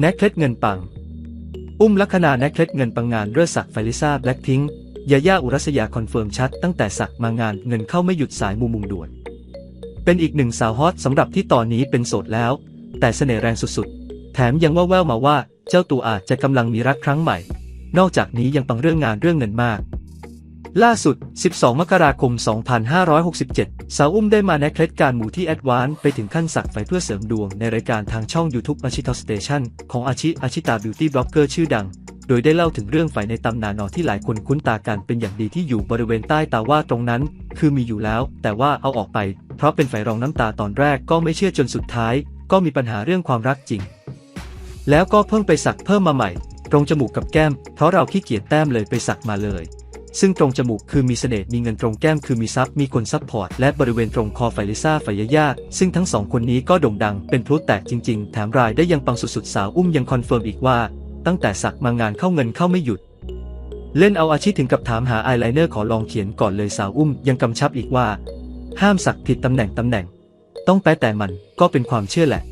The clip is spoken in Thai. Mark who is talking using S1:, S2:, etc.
S1: แน็กเคล็ดเงินปัง อุ้มลัคนาแน็กเคล็ดเงินปังงานเรือสักไฟลิซ่าแบล็คพิงยาย่าอุรัสยาคอนเฟิร์มชัดตั้งแต่สักมางานเงินเข้าไม่หยุดสายมุมมุงด่วน เป็นอีกหนึ่งสาวฮอตสำหรับที่ตอนนี้เป็นโสดแล้ว แต่เสน่ห์แรงสุดๆ แถมยังว่าแววมาว่าเจ้าตัวอาจจะกำลังมีรักครั้งใหม่ นอกจากนี้ยังปังเรื่องงานเรื่องเงินมาก ล่าสุด 12 มกราคม 2567 สาวอุ้มได้มาแนะเคล็ดการหมู่ที่แอดวานซ์ไปถึงขั้นสักไฟเพื่อเสริมดวงในรายการทางช่อง YouTube อาชิทอสเตชันของอาชิอาชิตาบิวตี้บล็อกเกอร์ชื่อดัง โดยได้เล่าถึงเรื่องไฟในตำนานนอที่หลายคนคุ้นตากันเป็นอย่างดีที่อยู่บริเวณใต้ตาว่าตรงนั้น คือมีอยู่แล้ว แต่ว่าเอาออกไป เพราะเป็นไฟรองน้ำตาตอนแรกก็ไม่เชื่อจนสุดท้าย ก็มีปัญหาเรื่องความรักจริง แล้วก็เพิ่งไปสักเพิ่มมาใหม่ ตรงจมูกกับแก้ม เพราะเราขี้เกียจแต้มเลยไปสักมาเลย ซึ่งตรงจมูกคือมีเสน่ห์มีเงินตรงแก้มคือมีทรัพย์มีคนซัพพอร์ตและบริเวณตรงคอไฟลิซ่าไฟยาย่าซึ่งทั้งสองคนนี้ก็โด่งดังเป็นพลุแตกจริง ๆ แถมรายได้ยังปังสุดๆสาวอุ้มยังคอนเฟิร์มอีกว่า ตั้งแต่สักมางานเข้าเงินเข้าไม่หยุด เล่นเอาอาชีพถึงกับถามหาอายไลเนอร์ขอลองเขียนก่อนเลยสาวอุ้มยังกำชับอีกว่า ห้ามสักผิดตำแหน่งตำแหน่ง ต้องแปะแต่มันก็เป็นความเชื่อแหละ